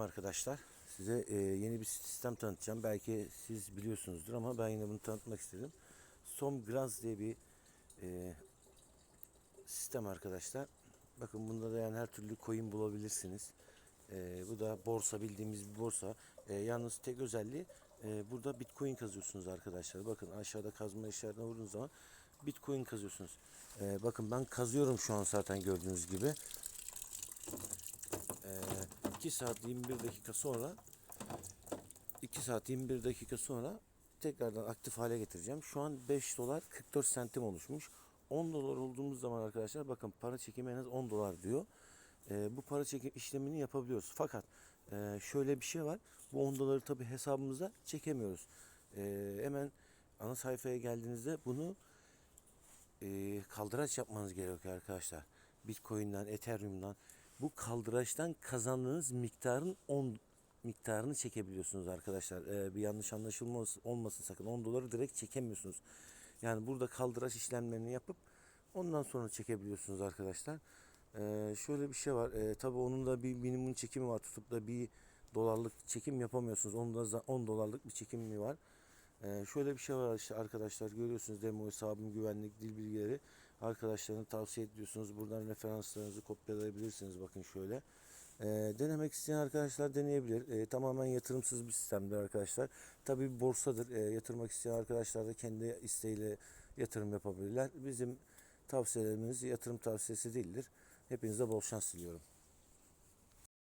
arkadaşlar. Size e, yeni bir sistem tanıtacağım. Belki siz biliyorsunuzdur ama ben yine bunu tanıtmak istedim. Somgraz diye bir e, sistem arkadaşlar. Bakın bunda da yani her türlü coin bulabilirsiniz. E, bu da borsa bildiğimiz bir borsa. E, yalnız tek özelliği e, burada bitcoin kazıyorsunuz arkadaşlar. Bakın aşağıda kazma işaretine vurduğunuz zaman bitcoin kazıyorsunuz. E, bakın ben kazıyorum şu an zaten gördüğünüz gibi. E, 2 saat 21 dakika sonra 2 saat 21 dakika sonra tekrardan aktif hale getireceğim. Şu an 5 dolar 44 sentim oluşmuş. 10 dolar olduğumuz zaman arkadaşlar bakın para çekimi en az 10 dolar diyor. Ee, bu para çekim işlemini yapabiliyoruz. Fakat e, şöyle bir şey var. Bu 10 doları tabi hesabımıza çekemiyoruz. Ee, hemen ana sayfaya geldiğinizde bunu e, kaldıraç yapmanız gerekiyor arkadaşlar. Bitcoin'den, Ethereum'dan bu kaldıraçtan kazandığınız miktarın 10 miktarını çekebiliyorsunuz arkadaşlar. Ee, bir yanlış anlaşılma olmasın, sakın. 10 doları direkt çekemiyorsunuz. Yani burada kaldıraç işlemlerini yapıp ondan sonra çekebiliyorsunuz arkadaşlar. Ee, şöyle bir şey var. Ee, tabii onun da bir minimum çekimi var. Tutup da bir dolarlık çekim yapamıyorsunuz. Onun da za- 10 dolarlık bir çekimi var. Ee, şöyle bir şey var işte arkadaşlar görüyorsunuz demo hesabım güvenlik dil bilgileri arkadaşlarına tavsiye ediyorsunuz. Buradan referanslarınızı kopyalayabilirsiniz. Bakın şöyle. Ee, denemek isteyen arkadaşlar deneyebilir. Ee, tamamen yatırımsız bir sistemdir arkadaşlar. Tabi borsadır. Ee, yatırmak isteyen arkadaşlar da kendi isteğiyle yatırım yapabilirler. Bizim tavsiyelerimiz yatırım tavsiyesi değildir. Hepinize bol şans diliyorum